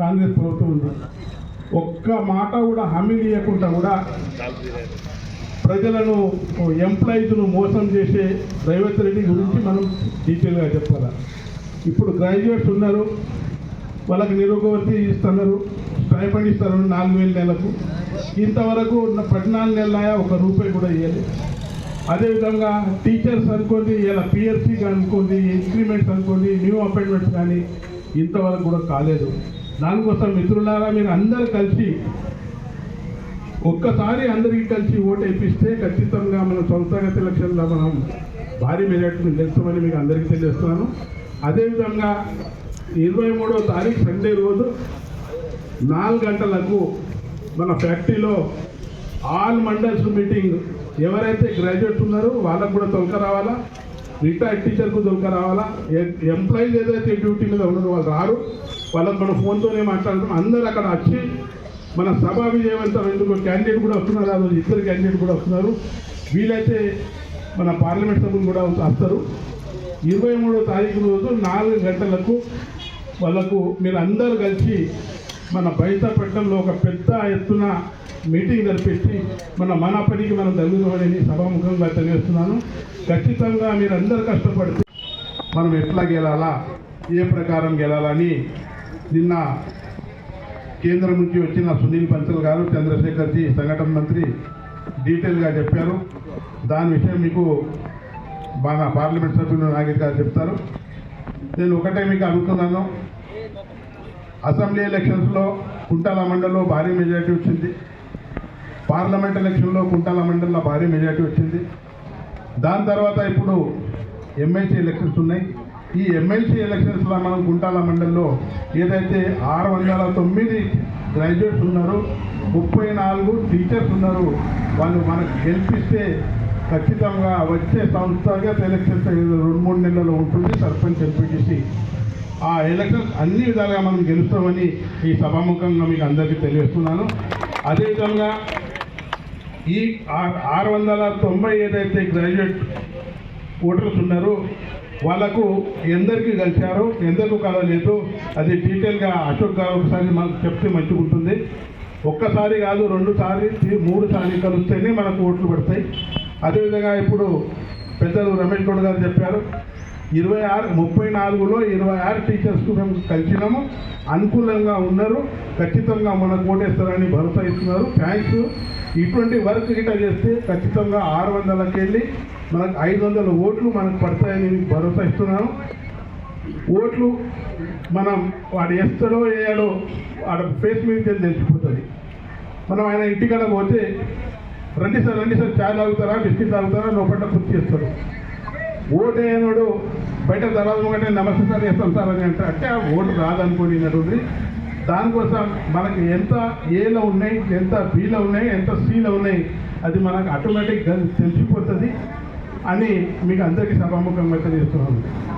కాంగ్రెస్ ప్రభుత్వం ఉంది. ఒక్క మాట కూడా హామీ ఇవ్వకుండా కూడా ప్రజలను ఎంప్లాయీస్ను మోసం చేసే రేవంత్ రెడ్డి గురించి మనం డీటెయిల్గా చెప్పాలి? ఇప్పుడు గ్రాడ్యుయేట్స్ ఉన్నారు వాళ్ళకి నిరుగవర్తి ఇస్తున్నారు స్టైఫండ్ ఇస్తారు నాలుగు వేల నెలకు. ఇంతవరకు ఉన్న పద్నాలుగు నెలల ఒక రూపాయి కూడా ఇవ్వాలి అదేవిధంగా టీచర్స్ అనుకోండి ఇలా పిఎస్సీ అనుకోండి ఇంక్రిమెంట్స్ అనుకోండి న్యూ అపాయింట్మెంట్స్ కానీ ఇంతవరకు కూడా కాలేదు. దానికోసం మిత్రులారా మీరు అందరు కలిసి ఒక్కసారి అందరికీ కలిసి ఓటు వేపిస్తే ఖచ్చితంగా మన సొంతగతి ఎలక్షన్లో మనం భారీ మెజార్టీని గెలుస్తామని మీకు అందరికీ తెలియజేస్తున్నాను. అదేవిధంగా ఇరవై మూడవ తారీఖు సండే రోజు నాలుగు గంటలకు మన ఫ్యాక్టరీలో ఆల్ మండల్స్ మీటింగ్ ఎవరైతే గ్రాడ్యుయేట్స్ ఉన్నారో వాళ్ళకు కూడా తొలక రావాలా? రిటైర్డ్ టీచర్కు తొలక రావాలా? ఎంప్లాయీస్ ఏదైతే డ్యూటీ మీద ఉండదు వాళ్ళు రారు. వాళ్ళకి మనం ఫోన్తోనే మాట్లాడతాం అందరూ అక్కడ వచ్చి మన సభ విజయవంతం ఎందుకు? క్యాండిడేట్ కూడా వస్తున్నారు. ఆ రోజు ఇద్దరు క్యాండిడేట్ కూడా వస్తున్నారు. వీలైతే మన పార్లమెంట్ సభ్యులు కూడా వస్తారు. ఇరవై మూడో తారీఖు రోజు నాలుగు గంటలకు వాళ్ళకు మీరు అందరూ కలిసి మన బయటపట్నంలో ఒక పెద్ద ఎత్తున మీటింగ్ జరిపించి మన మన పనికి మనం జరుగుతామని సభాముఖంగా తెలియజేస్తున్నాను. ఖచ్చితంగా మీరు అందరు కష్టపడితే మనం ఎట్లా గెలాలా? ఏ ప్రకారం గెలాలని? నిన్న కేంద్రం నుంచి వచ్చిన సునీల్ పంచల్ గారు చంద్రశేఖర్జీ సంఘటన మంత్రి డీటెయిల్గా చెప్పారు. దాని విషయం మీకు బాగా పార్లమెంట్ సభ్యులు నాగేష్ గారు చెప్తారు. నేను ఒకటే మీకు అనుకున్నాను. అసెంబ్లీ ఎలక్షన్స్లో కుంటాల మండలిలో భారీ మెజారిటీ వచ్చింది. పార్లమెంట్ ఎలక్షన్లో కుంటాల మండలిలో భారీ మెజారిటీ వచ్చింది. దాని తర్వాత ఇప్పుడు ఎమ్మెల్సీ ఎలక్షన్స్ ఉన్నాయి. ఈ ఎమ్మెల్సీ ఎలక్షన్స్లో మనం గుంటాల మండలిలో ఏదైతే ఆరు వందల తొమ్మిది గ్రాడ్యుయేట్స్ ఉన్నారు ముప్పై నాలుగు టీచర్స్ ఉన్నారు. వాళ్ళు మనకు గెలిపిస్తే ఖచ్చితంగా వచ్చే సంస్థాగత ఎలక్షన్స్ రెండు మూడు నెలల్లో ఉంటుంది సర్పంచ్ ఎంపీటీసీ ఆ ఎలక్షన్స్ అన్ని విధాలుగా మనం గెలుస్తామని ఈ సభాముఖంగా మీకు అందరికీ తెలియజేస్తున్నాను. అదేవిధంగా ఈ ఆరు వందల తొంభై ఏదైతే గ్రాడ్యుయేట్ ఓటర్స్ ఉన్నారో వాళ్ళకు ఎందరికి కలిశారో ఎందరికి కలవలేదు అది డీటెయిల్గా అశోక్ గారు ఒకసారి మనకు చెప్తే మంచిగా ఉంటుంది. ఒక్కసారి కాదు రెండు సారి మూడు సార్లు కలిస్తేనే మనకు ఓట్లు పడతాయి. అదేవిధంగా ఇప్పుడు పెద్దలు రమేష్ గౌడ్ గారు చెప్పారు ఇరవై ఆరు ముప్పై నాలుగులో ఇరవై ఆరు టీచర్స్కు మేము కలిసినాము. అనుకూలంగా ఉన్నారు. ఖచ్చితంగా మనకు ఓటేస్తారని భరోసా ఇస్తున్నారు. థ్యాంక్స్ ఇటువంటి వర్క్ గిట్ట చేస్తే ఖచ్చితంగా ఆరు వందలకి వెళ్ళి మనకు ఐదు వందల ఓట్లు మనకు పడతాయని మీకు భరోసా ఇస్తున్నాను. ఓట్లు మనం వాడు వేస్తాడో వేయాడో వాడు ఫేస్ మీద తెలిసిపోతుంది. మనం ఆయన ఇంటికాడ పోతే రండి సార్ రండి సార్ చాయ్ తాగుతారా బిస్కెట్ తాగుతారా లోపల కుర్తి చేస్తాడు. ఓటు బయట తర్వాత ఒకటే నమస్తే సార్ చేస్తాం సార్ అని అంటే అంటే ఆ ఓటు రాదనుకోనినటువంటి దానికోసం మనకి ఎంత ఏలో ఉన్నాయి ఎంత బీలో ఉన్నాయి ఎంత సీలో ఉన్నాయి అది మనకు ఆటోమేటిక్గా తెలిసిపోతుంది అని మీకు అందరికీ సభాముఖంగా తెలియజేస్తున్నాను.